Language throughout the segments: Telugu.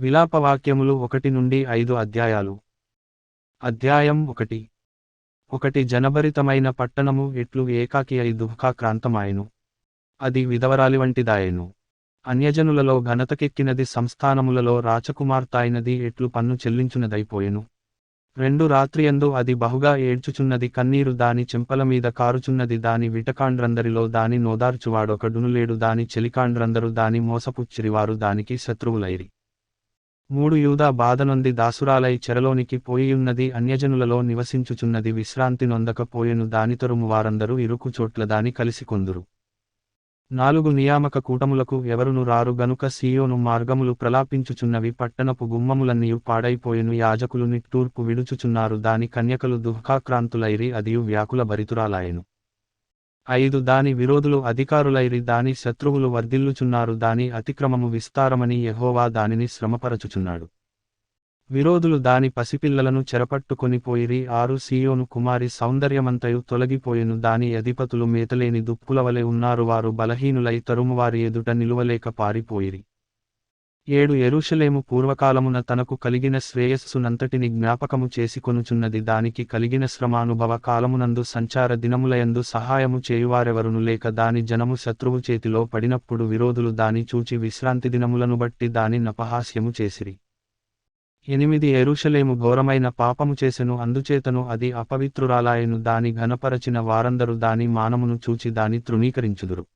విలాపవాక్యములు ఒకటి నుండి ఐదు అధ్యాయాలు. అధ్యాయం ఒకటి. ఒకటి జనభరితమైన పట్టణము ఎట్లు ఏకాకి అయి దుఃఖాక్రాంతమాయెను అది విధవరాలి వంటిదాయెను. అన్యజనులలో ఘనతకెక్కినది సంస్థానములలో రాచకుమార్తెయినది ఎట్లు పన్ను చెల్లించునదైపోయెను. రెండు రాత్రియందు అది బహుగా ఏడ్చుచున్నది కన్నీరు దాని చెంపల మీద కారుచున్నది దాని విటకాండ్రందరిలో దాని నోదార్చువాడొకడునులేడు దాని చెలికాండ్రందరు దాని మోసపుచ్చిరివారు దానికి శత్రువులైరి. మూడు యూదా బాధనొంది దాసురాలై చెరలోనికి పోయియున్నది అన్యజనులలో నివసించుచున్నది విశ్రాంతి నొందకపోయెను దానితరుము వారందరూ ఇరుకు చోట్ల దాని కలిసికొందురు నాలుగు నియామక కూటములకు ఎవరును రారు గనుక సీయోను మార్గములు ప్రలాపించుచున్నవి పట్టణపు గుమ్మములన్నీయు పాడైపోయెను యాజకులు నిట్టూర్పు విడుచుచున్నారు దాని కన్యకలు దుఃఖాక్రాంతులైరి అదియు వ్యాకుల భరితురాలాయెను. ఐదు దాని విరోధులు అధికారులైరి దాని శత్రువులు వర్ధిల్లుచున్నారు దాని అతిక్రమము విస్తారమని యహోవా దానిని శ్రమపరచుచున్నాడు. విరోధులు దాని పసిపిల్లలను చెరపట్టుకొని పోయిరి ఆరు సీయోను కుమారి సౌందర్యమంతయు తొలగిపోయెను దాని అధిపతులు మేతలేని దుప్పులవలె ఉన్నారు వారు బలహీనులై తరుమువారి ఎదుట నిలువలేక పారిపోయిరి. ఏడు ఎరుషలేము పూర్వకాలమున తనకు కలిగిన శ్రేయస్సునంతటిని జ్ఞాపకము చేసుకొనుచున్నది దానికి కలిగిన శ్రమానుభవ కాలమునందు సంచార దినములయందు సహాయము చేయువారెవరును లేక దాని జనము శత్రువు చేతిలో పడినప్పుడు విరోధులు దాని చూచి విశ్రాంతి దినములను బట్టి దాని నపహాస్యము చేసిరి. ఎనిమిది ఎరుషలేము ఘోరమైన పాపము చేసెను అందుచేతను అది అపవిత్రురాలాయను దాని ఘనపరచిన వారందరూ దాని మానమును చూచి దాని తృణీకరించుదురు.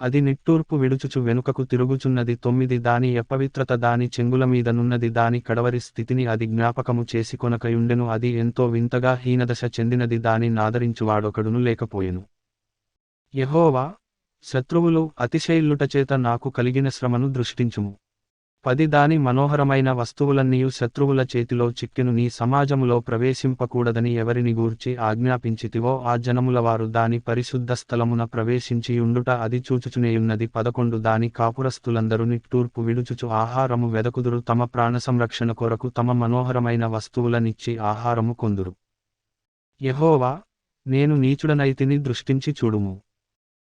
అది నిట్టూర్పు విడుచుచు వెనుకకు తిరుగుచున్నది తొమ్మిది దాని అపవిత్రత దాని చెంగుల మీదనున్నది దాని కడవరి స్థితిని అది జ్ఞాపకము చేసుకొనకయుండెను అది ఎంతో వింతగా హీనదశ చెందినది దాని నాదరించువాడొకడును లేకపోయెను. యహోవా శత్రువులు అతిశయిల్లుటచేత నాకు కలిగిన శ్రమను దృష్టించుము. పది దాని మనోహరమైన వస్తువులన్నీయు శత్రువుల చేతిలో చిక్కెను నీ సమాజములో ప్రవేశింపకూడదని ఎవరిని గూర్చి ఆజ్ఞాపించితివో ఆ జనముల వారు దాని పరిశుద్ధ స్థలమున ప్రవేశించి ఉండుట అది చూచుచునేయున్నది. పదకొండు దాని కాపురస్తులందరూ నిట్టూర్పు విడుచుచు ఆహారము వెదకుదురు. తమ ప్రాణ సంరక్షణ కొరకు తమ మనోహరమైన వస్తువులనిచ్చి ఆహారము కొందురు. యహోవా నేను నీచుడనైతిని దృష్టించి చూడుము.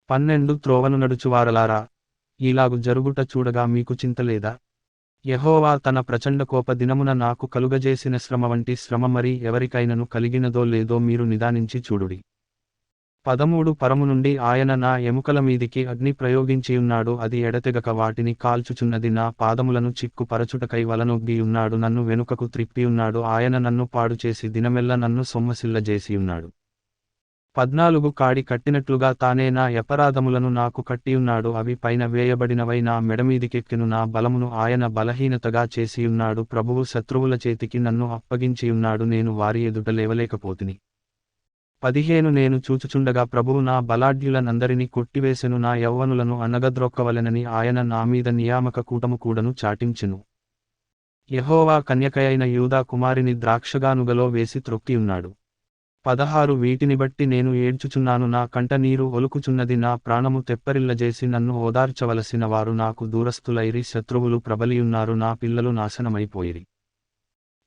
పన్నెండు త్రోవను నడుచువారలారా ఇలాగు జరుగుట చూడగా మీకు చింతలేదా యహోవా తన ప్రచండ కోప దినమున నాకు కలుగజేసిన శ్రమ వంటి శ్రమ మరి ఎవరికైనను కలిగినదో లేదో మీరు నిదానించి చూడుడి. పదమూడు పరము నుండి ఆయన నా ఎముకల మీదికి అగ్ని ప్రయోగించియున్నాడు అది ఎడతెగక వాటిని కాల్చుచున్నది నా పాదములను చిక్కుపరచుటకై వలనొగ్గియున్నాడు నన్ను వెనుకకు త్రిప్పియున్నాడు ఆయన నన్ను పాడు చేసి దినమెల్ల నన్ను సొమ్మసిల్లజేసియున్నాడు పద్నాలుగు కాడి కట్టినట్లుగా తానే నా అపరాధములను నాకు కట్టియున్నాడు. అవి పైన వేయబడినవై నా మెడమీదికెక్కిను. నా బలమును ఆయన బలహీనతగా చేసియున్నాడు. ప్రభువు శత్రువుల చేతికి నన్ను అప్పగించియున్నాడు. నేను వారి ఎదుట లేవలేకపోతిని. పదిహేను నేను చూచుచుండగా ప్రభువు నా బలాఢ్యులనందరినీ కొట్టివేసెను. నా యవ్వనులను అనగద్రొక్కవలెనని ఆయన నా మీద నియామక కూటము కూడను చాటించెను. యహోవా కన్యకయైన యూదా కుమారిని ద్రాక్షగానుగలో వేసి త్రొక్కియున్నాడు. పదహారు వీటిని బట్టి నేను ఏడ్చుచున్నాను. నా కంట నీరు ఒలుకుచున్నది. నా ప్రాణము తెప్పరిల్లజేసి నన్ను ఓదార్చవలసిన వారు నాకు దూరస్థులైరి. శత్రువులు ప్రబలియున్నారు. నా పిల్లలు నాశనమైపోయిరి.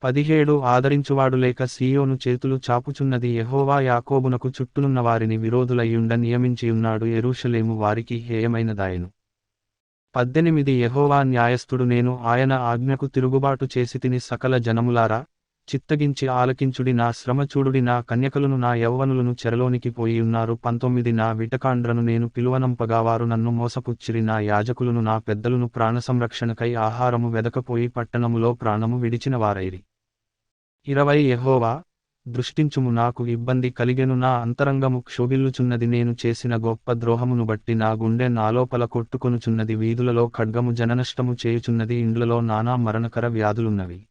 పదిహేడు ఆదరించువాడు లేక సీయోను చేతులు చాపుచున్నది. యహోవా యాకోబునకు చుట్టునున్న వారిని విరోధులయ్యుండ నియమించియున్నాడు. ఎరుషలేము వారికి హేయమైనదాయను. పద్దెనిమిది యహోవా న్యాయస్థుడు నేను ఆయన ఆజ్ఞకు తిరుగుబాటు చేసి తిని సకల జనములారా చిత్తగించి ఆలకించుడి నా శ్రమ చూడుడి నా కన్యకలను నా యౌవనులను చెరలోనికి పోయి ఉన్నారు. పంతొమ్మిది నా విటకాండ్రను నేను పిలువనంపగా వారు నన్ను మోసపుచ్చిరి. నా యాజకులను నా పెద్దలను ప్రాణ సంరక్షణకై ఆహారము వెదకపోయి పట్టణములో ప్రాణము విడిచిన వారైరి. ఇరవై ఎహోవా దృష్టించుము నాకు ఇబ్బంది కలిగెను. నా అంతరంగము క్షోభిల్లుచున్నది. నేను చేసిన గొప్ప ద్రోహమును బట్టి నా గుండె నాలోపల కొట్టుకొనుచున్నది. వీధులలో ఖడ్గము జననష్టము చేయుచున్నది. ఇండ్లలో నానా మరణకర వ్యాధులున్నవి.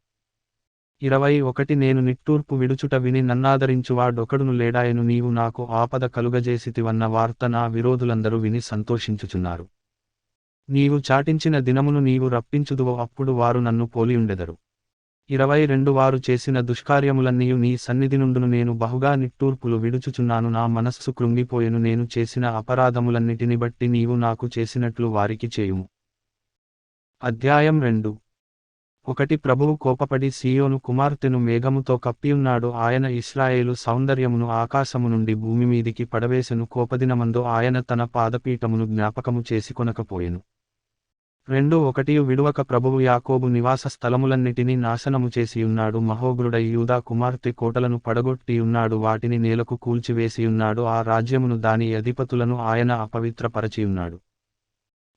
ఇరవై ఒకటి నేను నిట్టూర్పు విడుచుట విని నన్నాదరించువాడొకడును లేడాయను నీవు నాకు ఆపద కలుగజేసితివన్న వార్త నా విరోధులందరూ విని సంతోషించుచున్నారు. నీవు చాటించిన దినమును నీవు రప్పించుదువో అప్పుడు వారు నన్ను పోలియుండెదరు. ఇరవై రెండు వారు చేసిన దుష్కార్యములన్నీయు నీ సన్నిధి నుండును నేను బహుగా నిట్టూర్పులు విడుచుచున్నాను. నా మనస్సు కృంగిపోయెను నేను చేసిన అపరాధములన్నిటిని బట్టి నీవు నాకు చేసినట్లు వారికి చేయుము. అధ్యాయం రెండు. ఒకటి ప్రభువు కోపపడి సీయోను కుమార్తెను మేఘముతో కప్పియున్నాడు. ఆయన ఇస్రాయేలు సౌందర్యమును ఆకాశము నుండి భూమి మీదికి పడవేసెను. కోపదినమందు ఆయన తన పాదపీఠమును జ్ఞాపకము చేసుకొనకపోయెను రెండు ఒకటియు విడువక ప్రభువు యాకోబు నివాస స్థలములన్నిటినీ నాశనము చేసియున్నాడు. మహోగ్రుడై యూదా కుమార్తె కోటలను పడగొట్టియున్నాడు. వాటిని నేలకు కూల్చివేసియున్నాడు. ఆ రాజ్యమును దాని అధిపతులను ఆయన అపవిత్రపరచియున్నాడు.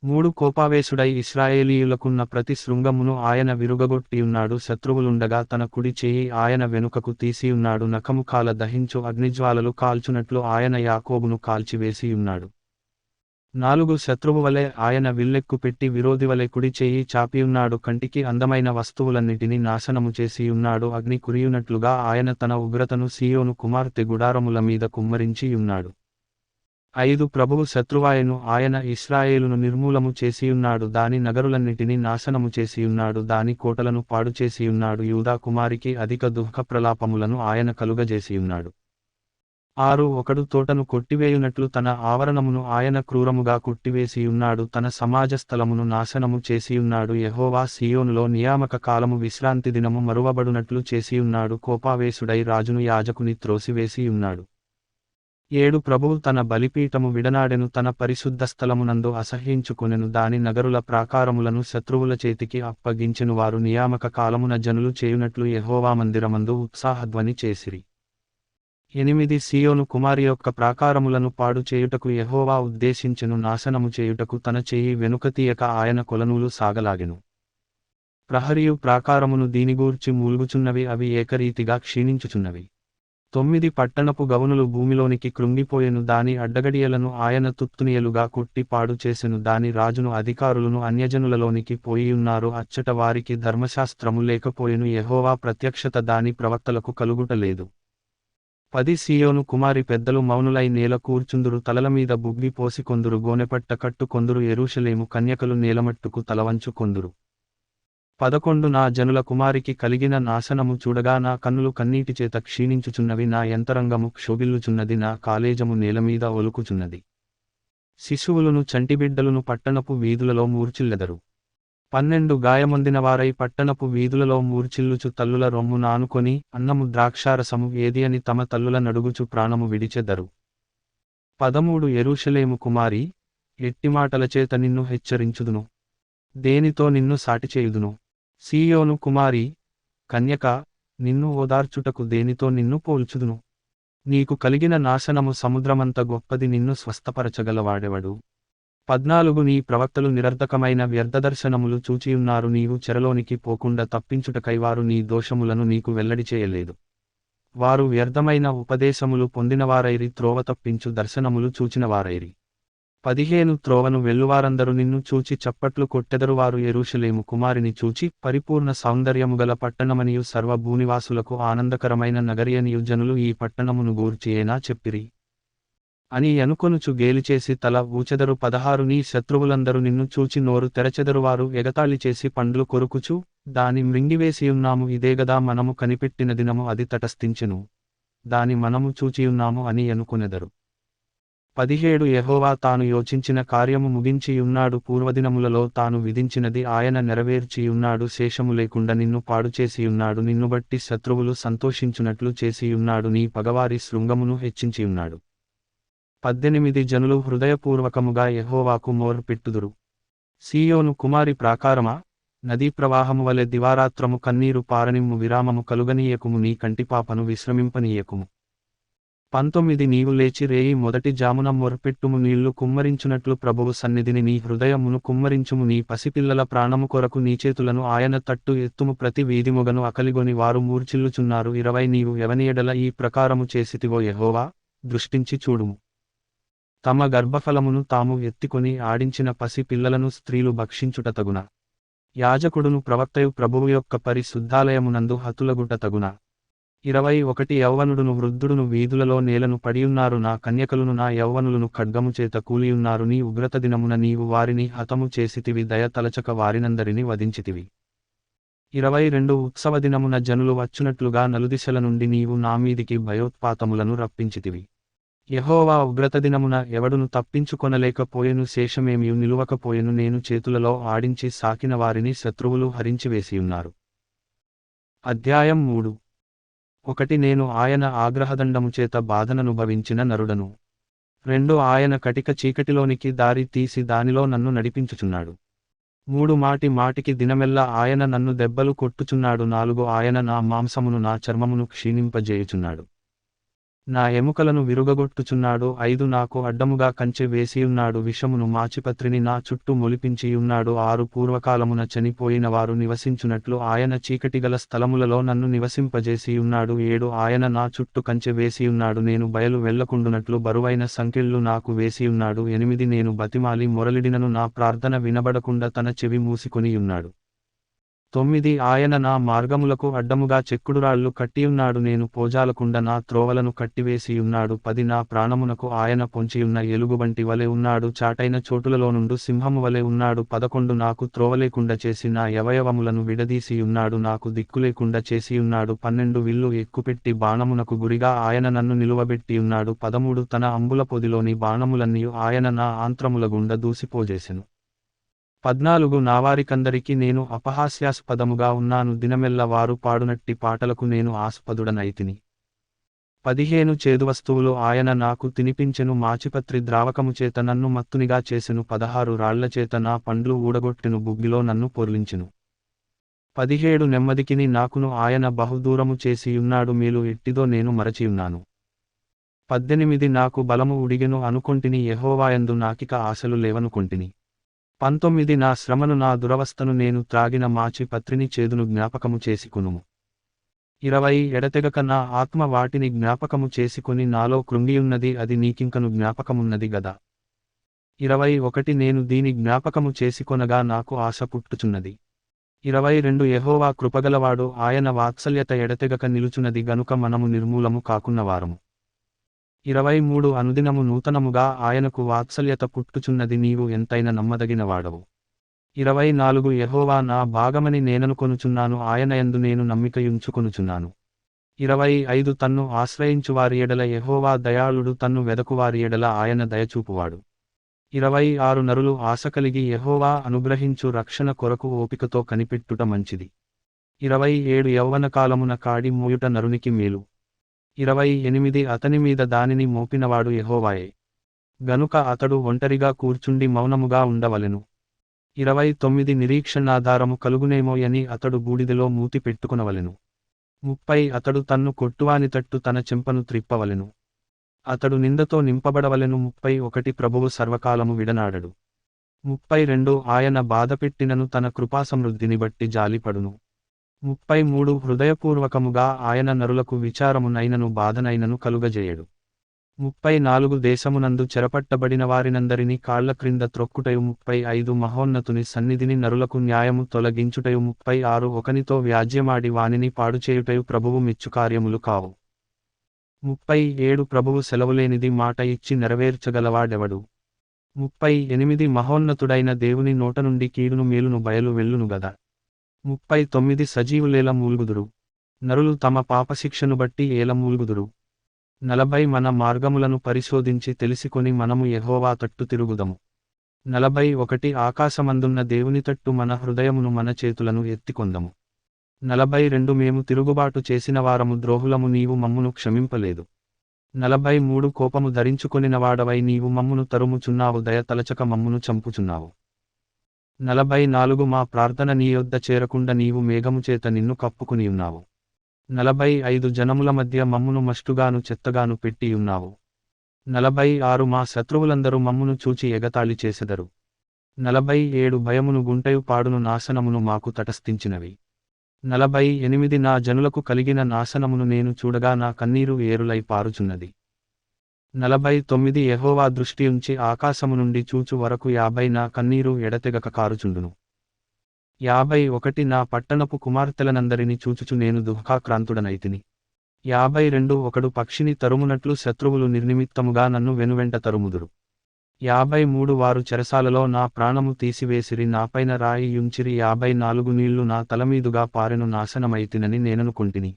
మూడు కోపావేశుడై ఇస్రాయేలీయులకున్న ప్రతి శృంగమును ఆయన విరుగగొట్టియున్నాడు శత్రువులుండగా తన కుడి చేయి ఆయన వెనుకకు తీసియున్నాడు నఖముఖాల దహించు అగ్నిజ్వాలలు కాల్చునట్లు ఆయన యాకోబును కాల్చివేసియున్నాడు. నాలుగు శత్రువు వలె ఆయన విల్లెక్కు పెట్టి విరోధి వలె కుడి చేయి చాపియున్నాడు కంటికి అందమైన వస్తువులన్నిటినీ నాశనము చేసియున్నాడు అగ్ని కురియునట్లుగా ఆయన తన ఉగ్రతను సీయోను కుమార్తె గుడారముల మీద కుమ్మరించియున్నాడు. ఐదు ప్రభువు శత్రువాయను ఆయన ఇస్రాయేలును నిర్మూలము చేసియున్నాడు దాని నగరులన్నిటినీ నాశనము చేసియున్నాడు దాని కోటలను పాడు చేసియున్నాడు యూదా కుమారికి అధిక దుఃఖ ప్రలాపములను ఆయన కలుగజేసియున్నాడు. ఆరు ఒకడు తోటను కొట్టివేయునట్లు తన ఆవరణమును ఆయన క్రూరముగా కొట్టివేసియున్నాడు తన సమాజ స్థలమును నాశనము చేసియున్నాడు యహోవా సియోనులో నియామక కాలము విశ్రాంతి దినము మరువబడునట్లు చేసియున్నాడు కోపావేశుడై రాజును యాజకుని త్రోసివేసియున్నాడు. ఏడు ప్రభువు తన బలిపీఠము విడనాడెను తన పరిశుద్ధ స్థలమునందు అసహ్యించుకునెను. దాని నగరుల ప్రాకారములను శత్రువుల చేతికి అప్పగించెను. వారు నియామక కాలమున జనులు చేయునట్లు యహోవా మందిరమందు ఉత్సాహధ్వని చేసిరి. ఎనిమిది సియోను కుమారి యొక్క ప్రాకారములను పాడు చేయుటకు యహోవా ఉద్దేశించెను. నాశనము చేయుటకు తన చేయి వెనుక తీయక ఆయన కొలనూలు సాగలాగెను. ప్రహరియు ప్రాకారమును దీనిగూర్చి మూల్గుచున్నవి. అవి ఏకరీతిగా క్షీణించుచున్నవి. తొమ్మిది పట్టణపు గవనులు భూమిలోనికి కృంగిపోయెను. దాని అడ్డగడియలను ఆయన తుత్తునియలుగా కొట్టి పాడు చేసెను. దాని రాజును అధికారులను అన్యజనులలోనికి పోయియున్నారు. అచ్చట వారికి ధర్మశాస్త్రము లేకపోయెను. యహోవా ప్రత్యక్షత దాని ప్రవక్తలకు కలుగుటలేదు. పది సీయోను కుమారి పెద్దలు మౌనులై నేల కూర్చుందురు. తలల మీద బుగ్గి పోసికొందురు గోనెపట్ట కట్టుకొందురు ఎరుషలేము కన్యకలు నేలమట్టుకు తలవంచు కొందురు. పదకొండు నా జనుల కుమారికి కలిగిన నాశనము చూడగా నా కన్నులు కన్నీటి చేత క్షీణించుచున్నవి నా యంతరంగము క్షోభిల్లుచున్నది నా కాలేజము నేలమీద ఒలుకుచున్నది. శిశువులను చంటిబిడ్డలను పట్టణపు వీధులలో మూర్చిల్లెదరు. పన్నెండు గాయమొందిన వారై పట్టణపు వీధులలో మూర్చిల్లుచు తల్లుల రొమ్ము నానుకొని అన్నము ద్రాక్షారసము ఏది అని తమ తల్లుల నడుగుచు ప్రాణము విడిచెదరు. పదమూడు ఎరుషలేము కుమారి ఎట్టిమాటలచేత నిన్ను హెచ్చరించుదును. దేనితో నిన్ను సాటిచేయుదును? సీయోను కుమారి కన్యక నిన్ను ఓదార్చుటకు దేనితో నిన్ను పోల్చుదును? నీకు కలిగిన నాశనము సముద్రమంత గొప్పది నిన్ను స్వస్థపరచగలవాడెవడు? పద్నాలుగు నీ ప్రవక్తలు నిరర్ధకమైన వ్యర్థదర్శనములు చూచియున్నారు. నీవు చెరలోనికి పోకుండా తప్పించుటకై వారు నీ దోషములను నీకు వెల్లడి చేయలేదు. వారు వ్యర్థమైన ఉపదేశములు పొందినవారైరి త్రోవ తప్పించు దర్శనములు చూచినవారైరి. పదిహేను త్రోవను వెల్లువారందరు నిన్ను చూచి చప్పట్లు కొట్టెదరు వారు ఎరుషలేము కుమారిని చూచి పరిపూర్ణ సౌందర్యము గల పట్టణమనియు సర్వభూనివాసులకు ఆనందకరమైన నగరియనియు జనులు ఈ పట్టణమును గూర్చి ఏనా చెప్పిరి. అని అనుకొనుచు గేలిచేసి తల ఊచెదరు పదహారు నీ శత్రువులందరూ నిన్ను చూచి నోరు తెరచెదరు వారు ఎగతాళి చేసి పండ్లు కొరుకుచు దాని మృంగివేసియున్నాము ఇదేగదా మనము కనిపెట్టిన దినము అది తటస్థించెను. దాని మనము చూచియున్నాము అని అనుకునెదరు పదిహేడు యహోవా తాను యోచించిన కార్యము ముగించియున్నాడు పూర్వదినములలో తాను విధించినది ఆయన నెరవేర్చియున్నాడు శేషము లేకుండా నిన్ను పాడు చేసియున్నాడు నిన్ను బట్టి శత్రువులు సంతోషించునట్లు చేసియున్నాడు నీ పగవారి శృంగమును హెచ్చించియున్నాడు. పద్దెనిమిది జనులు హృదయపూర్వకముగా యహోవాకు మోర్ పెట్టుదురు. సీయోను కుమారి ప్రాకారమా? నదీ ప్రవాహము వలె దివారాత్రము కన్నీరు పారనిమ్ము విరామము కలుగనీయకుము నీ కంటిపాపను విశ్రమింపనీయకుము. పంతొమ్మిది నీవు లేచి రేయి మొదటి జామున మొరపెట్టుము నీళ్ళు కుమ్మరించునట్లు ప్రభువు సన్నిధిని నీ హృదయమును కుమ్మరించుము. నీ పసిపిల్లల ప్రాణము కొరకు నీ చేతులను ఆయన తట్టు ఎత్తుము. ప్రతి వీధిమొగను అకలిగొని వారు మూర్చిల్లుచున్నారు ఇరవై నీవు ఎవనియడల ఈ ప్రకారము చేసితివో యహోవా? దృష్టించి చూడుము. తమ గర్భఫలమును తాము ఎత్తికొని ఆడించిన పసి పిల్లలను స్త్రీలు భక్షించుట తగున. యాజకుడును ప్రవక్తయు ప్రభువు యొక్క పరిశుద్ధాలయమునందు హతులగుట తగున. ఇరవై ఒకటి యౌవనుడును వృద్ధుడును వీధులలో నేలను పడియున్నారు నా కన్యకలును నా యౌవనులను ఖడ్గము చేత కూలియున్నారు నీ ఉగ్రత దినమున నీవు వారిని హతము చేసితివి దయ తలచక వారినందరిని వధించితివి. ఇరవై రెండు ఉత్సవ దినమున జనులు వచ్చునట్లుగా నలుదిశల నుండి నీవు నా మీదికి భయోత్పాతములను రప్పించితివి. యహోవా ఉగ్రత దినమున ఎవడును తప్పించుకొనలేకపోయెను శేషమేమియు నిలువకపోయెను నేను చేతులలో ఆడించి సాకిన వారిని శత్రువులు హరించివేసియున్నారు. అధ్యాయం మూడు ఒకటి నేను ఆయన ఆగ్రహదండము చేత బాధననుభవించిన నరుడను. రెండు ఆయన కటిక చీకటిలోనికి దారి తీసి దానిలో నన్ను నడిపించుచున్నాడు. మూడు మాటి మాటికి దినమెల్లా ఆయన నన్ను దెబ్బలు కొట్టుచున్నాడు. నాలుగు ఆయన నా మాంసమును నా చర్మమును క్షీణింపజేయుచున్నాడు. నా ఎముకలను విరుగగొట్టుచున్నాడు ఐదు నాకు అడ్డముగా కంచె వేసియున్నాడు విషమును మాచిపత్రిని నా చుట్టూ మొలిపించియున్నాడు ఆరు పూర్వకాలమున చనిపోయిన వారు నివసించునట్లు ఆయన చీకటిగల స్థలములలో నన్ను నివసింపజేసియున్నాడు ఏడు ఆయన నా చుట్టూ కంచె వేసియున్నాడు నేను బయలు వెళ్ళకుండునట్లు బరువైన సంకెళ్ళు నాకు వేసియున్నాడు ఎనిమిది నేను బతిమాలి మొరలిడినను నా ప్రార్థన వినబడకుండా తన చెవి మూసికొనియున్నాడు. తొమ్మిది ఆయన నా మార్గములకు అడ్డముగా చెక్కుడురాళ్ళు కట్టియున్నాడు. నేను పోజాలకుండ నా త్రోవలను కట్టివేసియున్నాడు. పది నా ప్రాణమునకు ఆయన పొంచియున్న ఎలుగుబంటి వలె ఉన్నాడు. చాటైన చోటులలోనుండు సింహము వలె ఉన్నాడు. పదకొండు నాకు త్రోవలేకుండా చేసి నా యవయవములను విడదీసియున్నాడు. నాకు దిక్కులేకుండా చేసియున్నాడు. పన్నెండు విల్లు ఎక్కుపెట్టి బాణమునకు గురిగా ఆయన నన్ను నిలువబెట్టియున్నాడు. పదమూడు తన అంబుల పొదిలోని బాణములన్నీ ఆయన నా ఆంత్రముల గుండ దూసిపోజేసెను. పద్నాలుగు నావారికందరికి నేను అపహాస్యాస్పదముగా ఉన్నాను దినమెల్ల వారు పాడునట్టి పాటలకు నేను ఆస్పదుడనైతిని. పదిహేను చేదువస్తువులు ఆయన నాకు తినిపించెను మాచిపత్రి ద్రావకము చేత నన్ను మత్తునిగా చేసెను పదహారు రాళ్ళచేత నా పండ్లు ఊడగొట్టెను బుగ్గిలో నన్ను పొర్లించెను. పదిహేడు నెమ్మదికిని నాకును ఆయన బహుదూరము చేసియున్నాడు మీలు ఎట్టిదో నేను మరచియున్నాను. పద్దెనిమిది నాకు బలము ఉడిగెను అనుకొంటిని ఎహోవాయందు నాకిక ఆశలు లేవనుకొంటిని. పంతొమ్మిది నా శ్రమను నా దురవస్థను నేను త్రాగిన మాచి పత్రిని చేదును జ్ఞాపకము చేసుకునుము ఇరవై ఎడతెగక నా ఆత్మ వాటిని జ్ఞాపకము చేసుకొని నాలో కృంగియున్నది అది నీకింకను జ్ఞాపకమున్నది గదా. ఇరవై ఒకటి నేను దీని జ్ఞాపకము చేసుకొనగా నాకు ఆశ పుట్టుచున్నది. ఇరవై రెండు యహోవా కృపగలవాడు ఆయన వాత్సల్యత ఎడతెగక నిలుచున్నది గనుక మనము నిర్మూలము కాకున్నవారము. ఇరవై మూడు అనుదినము నూతనముగా ఆయనకు వాత్సల్యత పుట్టుచున్నది నీవు ఎంతైన నమ్మదగినవాడవు. ఇరవై నాలుగు యహోవా నా భాగమని నేననుకొనుచున్నాను ఆయన యందు నేను నమ్మికయుంచుకొనుచున్నాను. ఇరవై ఐదు తన్ను ఆశ్రయించువారి ఎడల యహోవా దయాళుడు తన్ను వెదకువారి ఎడల ఆయన దయచూపువాడు. ఇరవై ఆరు నరులు ఆశ కలిగి యహోవా అనుగ్రహించు రక్షణ కొరకు ఓపికతో కనిపెట్టుట మంచిది. ఇరవై ఏడు యౌవన కాలమున కాడి మూయుట నరునికి మేలు. ఇరవై ఎనిమిది అతని మీద దానిని మోపినవాడు యెహోవాయే. గనుక అతడు ఒంటరిగా కూర్చుండి మౌనముగా ఉండవలెను. ఇరవై తొమ్మిది నిరీక్షణాధారము కలుగునేమోయని అతడు బూడిదలో మూతి పెట్టుకునవలెను. ముప్పై అతడు తన్ను కొట్టువాని తట్టు తన చెంపను త్రిప్పవలెను. అతడు నిందతో నింపబడవలెను. ముప్పై ఒకటి ప్రభువు సర్వకాలము విడనాడడు. ముప్పై రెండు ఆయన బాధపెట్టినను తన కృపాసమృద్ధిని బట్టి జాలిపడును. ముప్పై మూడు హృదయపూర్వకముగా ఆయన నరులకు విచారమునైనను బాధనైనను కలుగజేయడు. ముప్పై నాలుగు దేశమునందు చెరపట్టబడిన వారినందరినీ కాళ్ళ క్రింద త్రొక్కుటయు ముప్పై ఐదు మహోన్నతుని సన్నిధిని నరులకు న్యాయము తొలగించుటయు ముప్పై ఆరు ఒకనితో వ్యాజ్యమాడి వానిని పాడుచేయుటయు ప్రభువు మిచ్చుకార్యములు కావు. ముప్పై ఏడు ప్రభువు సెలవులేనిది మాట ఇచ్చి నెరవేర్చగలవాడెవడు? ముప్పై ఎనిమిది మహోన్నతుడైన దేవుని నోట నుండి కీడును మేలును బయలు వెళ్ళును గదా. ముప్పై తొమ్మిది సజీవులేల మూల్గుదురు. నరులు తమ పాపశిక్షను బట్టి ఏల మూల్గుదురు. నలభై మన మార్గములను పరిశోధించి తెలుసుకొని మనము యెహోవా తట్టు తిరుగుదము. నలభై ఒకటి ఆకాశమందున్న దేవుని తట్టు మన హృదయమును మన చేతులను ఎత్తికొందము. నలభై రెండు మేము తిరుగుబాటు చేసిన వారము ద్రోహులము నీవు మమ్మును క్షమింపలేదు. నలభై మూడు కోపము ధరించుకొనినవాడవై నీవు మమ్మును తరుముచున్నావు దయ తలచక మమ్మును చంపుచున్నావు. నలభై నాలుగు మా ప్రార్థన నీ యొద్ద చేరకుండా నీవు మేఘము చేత నిన్ను కప్పుకునియున్నావు నలభై ఐదు జనముల మధ్య మమ్మును మష్టుగాను చెత్తగాను పెట్టియున్నావు నలభై ఆరు మా శత్రువులందరూ మమ్మును చూచి ఎగతాళి చేసెదరు. నలభై ఏడు భయమును గుంటయు పాడును నాశనమును మాకు తటస్థించినవి. నలభై ఎనిమిది నా జనులకు కలిగిన నాశనమును నేను చూడగా నా కన్నీరు ఏరులై పారుచున్నది. నలభై తొమ్మిది ఎహోవా దృష్టి ఉంచి ఆకాశము నుండి చూచు వరకు యాభై నా కన్నీరు ఎడతెగక కారుచుండును. యాభై ఒకటి నా పట్టణపు కుమార్తెలనందరిని చూచుచు నేను దుఃఖాక్రాంతుడనైతిని. యాభై రెండు ఒకడు పక్షిని తరుమునట్లు శత్రువులు నిర్నిమిత్తముగా నన్ను వెనువెంట తరుముదురు. యాభై మూడు వారు చెరసాలలో నా ప్రాణము తీసివేసిరి నాపైన రాయి యుంచిరి యాభై నాలుగు నీళ్ళు నా తలమీదుగా పారెను నాశనమైతినని నేననుకుంటిని.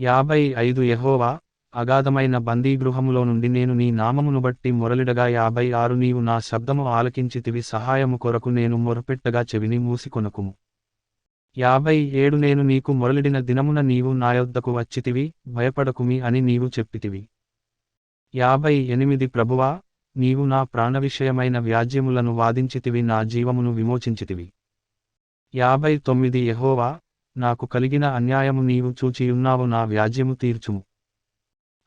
యాభై ఐదు ఎహోవా అగాధమైన బందీగృహములో నుండి నేను నీ నామమును బట్టి మొరలిడగా యాభై ఆరు నీవు నా శబ్దము ఆలకించితివి సహాయము కొరకు నేను మొరపెట్టగా చెవిని మూసికొనకుము యాభై ఏడు నేను నీకు మొరలిడిన దినమున నీవు నా యొద్దకు వచ్చితివి భయపడకుమి అని నీవు చెప్పితివి యాభై ఎనిమిది ప్రభువా నీవు నా ప్రాణ విషయమైన వ్యాజ్యములను వాదించితివి నా జీవమును విమోచించితివి యాభై తొమ్మిది యహోవా నాకు కలిగిన అన్యాయము నీవు చూచియున్నావు నా వ్యాజ్యము తీర్చుము.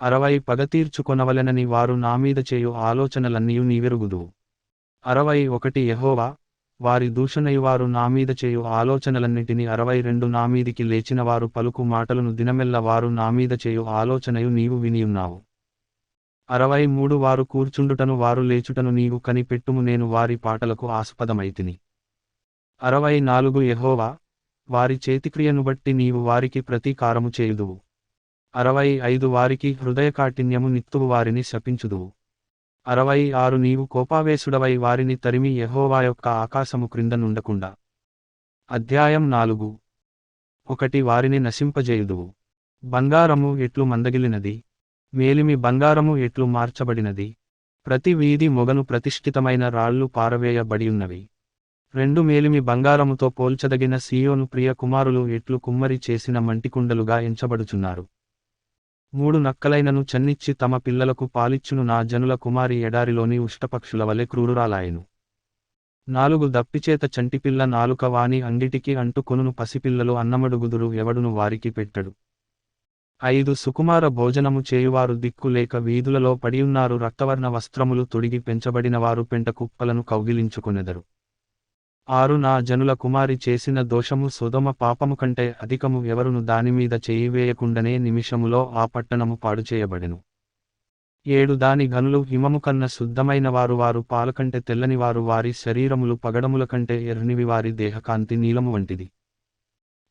అరవై పగతీర్చుకొనవలెనని వారు నామీద చేయు ఆలోచనలన్నీయు నీవెరుగుదువు. అరవై ఒకటి యహోవా వారి దూషణయు వారు నామీద చేయు ఆలోచనలన్నిటిని అరవై రెండు నామీదికి లేచినవారు పలుకు మాటలను దినమెల్ల వారు నామీద చేయు ఆలోచనయు నీవు వినియున్నావు. అరవై మూడు వారు కూర్చుండుటను వారు లేచుటను నీవు కనిపెట్టుము నేను వారి పాటలకు ఆస్పదమైతిని. అరవై నాలుగు యహోవా వారి చేతిక్రియను బట్టి నీవు వారికి ప్రతీకారము చేయుదువు. అరవై ఐదు వారికి హృదయకాఠిన్యము నిత్తువు వారిని శపించుదువు. అరవై ఆరు నీవు కోపావేశుడవై వారిని తరిమి యహోవా యొక్క ఆకాశము క్రింద నుండకుండా. అధ్యాయం నాలుగు. ఒకటి వారిని నశింపజేయుదువు. బంగారము ఎట్లు మందగిలినది. మేలిమి బంగారము ఎట్లు మార్చబడినది. ప్రతి వీధి మొగను ప్రతిష్ఠితమైన రాళ్ళు పారవేయబడియున్నవి. రెండు మేలిమి బంగారముతో పోల్చదగిన సీయోను ప్రియ కుమారులు ఎట్లు కుమ్మరి చేసిన మంటికుండలుగా ఎంచబడుచున్నారు. మూడు నక్కలైనను చన్నిచ్చి తమ పిల్లలకు పాలిచ్చును నా జనుల కుమారి ఎడారిలోని ఉష్టపక్షుల వలె క్రూరురాలాయను. నాలుగు దప్పిచేత చంటిపిల్ల నాలుక వాని అంగిటికి అంటుకొనును పసిపిల్లలు అన్నమడుగుదురు ఎవడును వారికి పెట్టడు. ఐదు సుకుమార భోజనము చేయువారు దిక్కు లేక వీధులలో పడియున్నారు రక్తవర్ణ వస్త్రములు తొడిగి పెంచబడినవారు పెంట కుప్పలను కౌగిలించుకొనెదరు. ఆరు నా జనుల కుమారి చేసిన దోషము సుధమ పాపము కంటే అధికము ఎవరును దానిమీద చేయివేయకుండనే నిమిషములో ఆ పట్టణము పాడుచేయబడెను ఏడు దాని గనులు హిమము కన్న శుద్ధమైన వారు వారు పాలకంటే తెల్లని వారు వారి శరీరములు పగడముల కంటే ఎర్రనివి వారి దేహకాంతి నీలము వంటిది.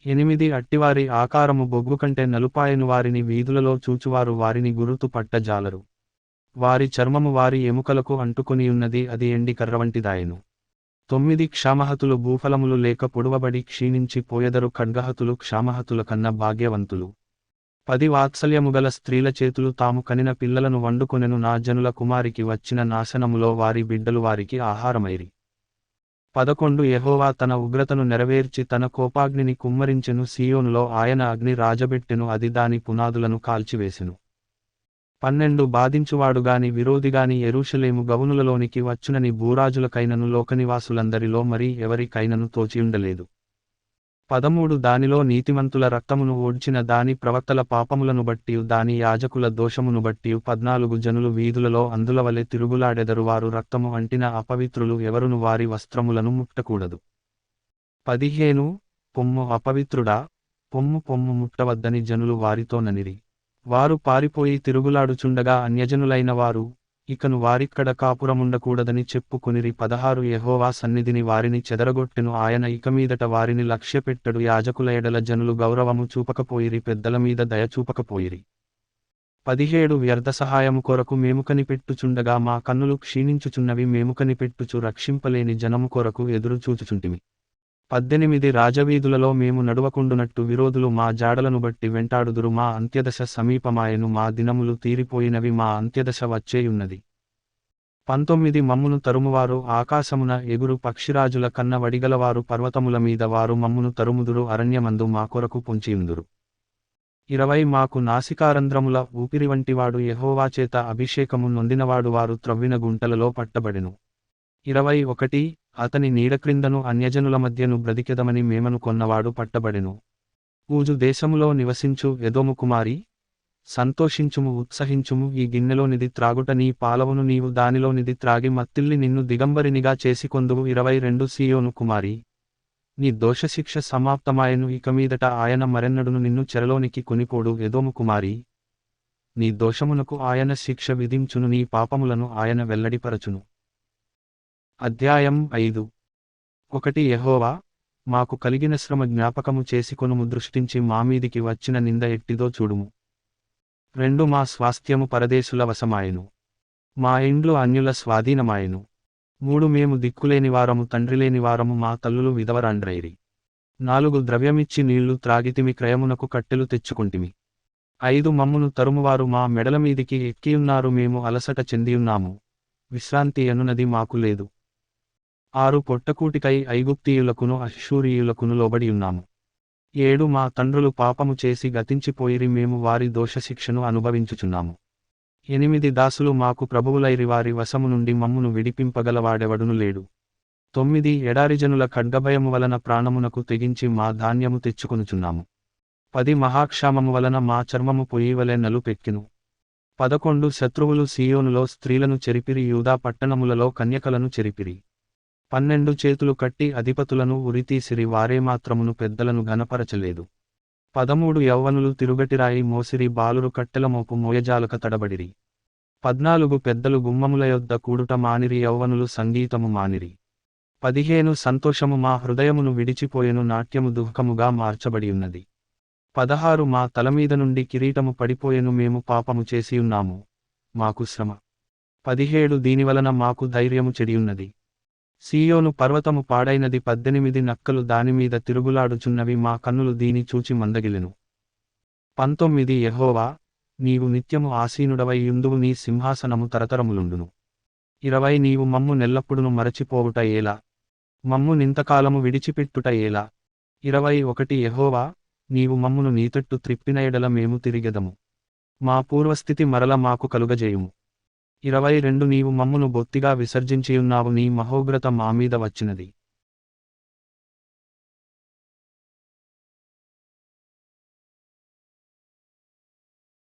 ఎనిమిది అట్టివారి ఆకారము బొగ్గు కంటే నలుపాయను వారిని వీధులలో చూచువారు వారిని గురుతు పట్టజాలరు. వారి చర్మము వారి ఎముకలకు అంటుకొనియున్నది అది ఎండి కర్ర వంటిదాయెను. తొమ్మిది క్షామహతులు భూఫలములు లేక పొడవబడి క్షీణించి పోయెదరు ఖడ్గహతులు క్షామహతుల కన్న భాగ్యవంతులు. పది వాత్సల్యముగల స్త్రీల చేతులు తాము కనిన పిల్లలను వండుకొనెను నా జనుల కుమారికి వచ్చిన నాశనములో వారి బిడ్డలు వారికి ఆహారమైరి. పదకొండు యహోవా తన ఉగ్రతను నెరవేర్చి తన కోపాగ్నిని కుమ్మరించెను సీయోనులో ఆయన అగ్ని రాజబెట్టెను అది దాని పునాదులను కాల్చివేసెను. పన్నెండు బాధించువాడుగాని విరోధిగాని ఎరుషలేము గవునులలోనికి వచ్చునని భూరాజులకైనను లోకనివాసులందరిలో మరి ఎవరికైనను తోచియుండలేదు. పదమూడు దానిలో నీతిమంతుల రక్తమును ఓడ్చిన దాని ప్రవక్తల పాపములను బట్టి దాని యాజకుల దోషమును బట్టి పద్నాలుగు జనులు వీధులలో అందులవలె తిరుగులాడెదరు వారు రక్తము అంటిన అపవిత్రులు ఎవరును వారి వస్త్రములను ముట్టకూడదు. పదిహేను పొమ్ము అపవిత్రుడా పొమ్ము పొమ్ము ముట్టవద్దని జనులు వారితో ననిరి. వారు పారిపోయి తిరుగులాడుచుండగా అన్యజనులైన వారు ఇకను వారిక్కడ కాపురముండకూడదని చెప్పుకొనిరి పదహారు యహోవా సన్నిధిని వారిని చెదరగొట్టెను. ఆయన ఇకమీదట వారిని లక్ష్యపెట్టడు. యాజకుల ఎడల జనులు గౌరవము చూపకపోయిరి పెద్దల మీద దయ చూపకపోయిరి. పదిహేడు వ్యర్థ సహాయము కొరకు మేము కనిపెట్టుచుండగా మా కన్నులు క్షీణించుచున్నవి మేము కనిపెట్టుచు రక్షింపలేని జనము కొరకు ఎదురు చూచుచుంటిమి పద్దెనిమిది రాజవీధులలో మేము నడువకుండునట్టు విరోధులు మా జాడలను బట్టి వెంటాడుదురు. మా అంత్యదశ సమీపమాయను. మా దినములు తీరిపోయినవి మా అంత్యదశ వచ్చేయున్నది. పంతొమ్మిది మమ్మును తరుమువారు. ఆకాశమున ఎగురు పక్షిరాజుల కన్న వడిగలవారు. పర్వతముల మీద వారు మమ్మును తరుముదురు. అరణ్యమందు మా కొరకు పొంచియుందురు. ఇరవై మాకు నాసికారంధ్రముల ఊపిరి వంటివాడు యహోవాచేత అభిషేకము నొందినవాడు. వారు త్రవ్విన గుంటలలో పట్టబడెను. ఇరవై ఒకటి అతని నీడక్రిందను అన్యజనుల మధ్యను బ్రతికెదమని మేమను కొన్నవాడు పట్టబడెను. ఊజు దేశములో నివసించు ఎదోము కుమారి సంతోషించుము ఉత్సహించుము ఈ గిన్నెలోనిది త్రాగుట నీ పాలవును నీవు దానిలోనిది త్రాగి మత్తిల్లి నిన్ను దిగంబరినిగా చేసికొందువు ఇరవై రెండు సీయోను కుమారి. నీ దోషశిక్ష సమాప్తమాయను ఇక మీదట ఆయన మరెన్నడును నిన్ను చెరలోనికి కొనిపోడు ఎదోము కుమారి. నీ దోషమునకు ఆయన శిక్ష విధించును నీ పాపములను ఆయన వెల్లడిపరచును. అధ్యాయం ఐదు. ఒకటి యహోవా మాకు కలిగిన శ్రమ జ్ఞాపకము చేసుకొనుము దృష్టించి మామీదికి వచ్చిన నింద ఎట్టిదో చూడుము. రెండు మా స్వాస్థ్యము పరదేశుల వశమాయెను. మా ఇండ్లు అన్యుల స్వాధీనమాయెను. మూడు మేము దిక్కులేని వారము తండ్రిలేని వారము మా తల్లులు విధవరాండ్రైరి. నాలుగు ద్రవ్యమిచ్చి నీళ్ళు త్రాగితిమి క్రయమునకు కట్టెలు తెచ్చుకుంటిమి. ఐదు మమ్మును తరుమువారు మా మెడల మీదికి ఎక్కియున్నారు మేము అలసట చెందియున్నాము విశ్రాంతి అనునది మాకు లేదు. ఆరు పొట్టకూటికై ఐగుప్తీయులకును అశ్షూరియులకును లోబడి ఉన్నాము. ఏడు మా తండ్రులు పాపము చేసి గతించిపోయిరి మేము వారి దోషశిక్షను అనుభవించుచున్నాము. ఎనిమిది దాసులు మాకు ప్రభువులైరి వారి వశము నుండి మమ్మును విడిపింపగలవాడెవడును లేడు. తొమ్మిది ఎడారిజనుల ఖడ్గభయము వలన ప్రాణమునకు తెగించి మా ధాన్యము తెచ్చుకొనుచున్నాము. పది మహాక్షామము వలన మా చర్మము పొయ్యివలె నలుపెక్కిను పదకొండు శత్రువులు సీయోనులో స్త్రీలను చెరిపిరి యూదా పట్టణములలో కన్యకలను చెరిపిరి. పన్నెండు చేతులు కట్టి అధిపతులను ఉరితీసిరి వారే మాత్రమును పెద్దలను ఘనపరచలేదు. పదమూడు యవ్వనులు తిరుగటిరాయి మోసిరి బాలురు కట్టెలమోపు మోయజాలక తడబడిరి. పద్నాలుగు పెద్దలు గుమ్మముల యొద్ద కూడుట మానిరి యౌవనులు సంగీతము మానిరి. పదిహేను సంతోషము మా హృదయమును విడిచిపోయెను నాట్యము దుఃఖముగా మార్చబడి ఉన్నది పదహారు మా తలమీద నుండి కిరీటము పడిపోయెను మేము పాపము చేసియున్నాము. మాకు శ్రమ. పదిహేడు దీనివలన మాకు ధైర్యము చెడియున్నది. సీయోను పర్వతము పాడైనది పద్దెనిమిది నక్కలు దానిమీద తిరుగులాడుచున్నవి మా కన్నులు దీని చూచి మందగిలెను. పంతొమ్మిది యహోవా నీవు నిత్యము ఆసీనుడవై యుందువు నీ సింహాసనము తరతరములుండును. ఇరవై నీవు మమ్ము నెల్లప్పుడును మరచిపోవుట ఏలా? మమ్ము నింతకాలము విడిచిపెట్టుట ఏలా? ఇరవై ఒకటి యహోవా నీవు మమ్మును నీతట్టు త్రిప్పిన ఎడల మేము తిరిగెదము. మా పూర్వస్థితి మరల మాకు కలుగజేయుము. ఇరవై రెండు నీవు మమ్మును బొత్తిగా విసర్జించియున్నావు నీ మహోగ్రత మామీద వచ్చినది.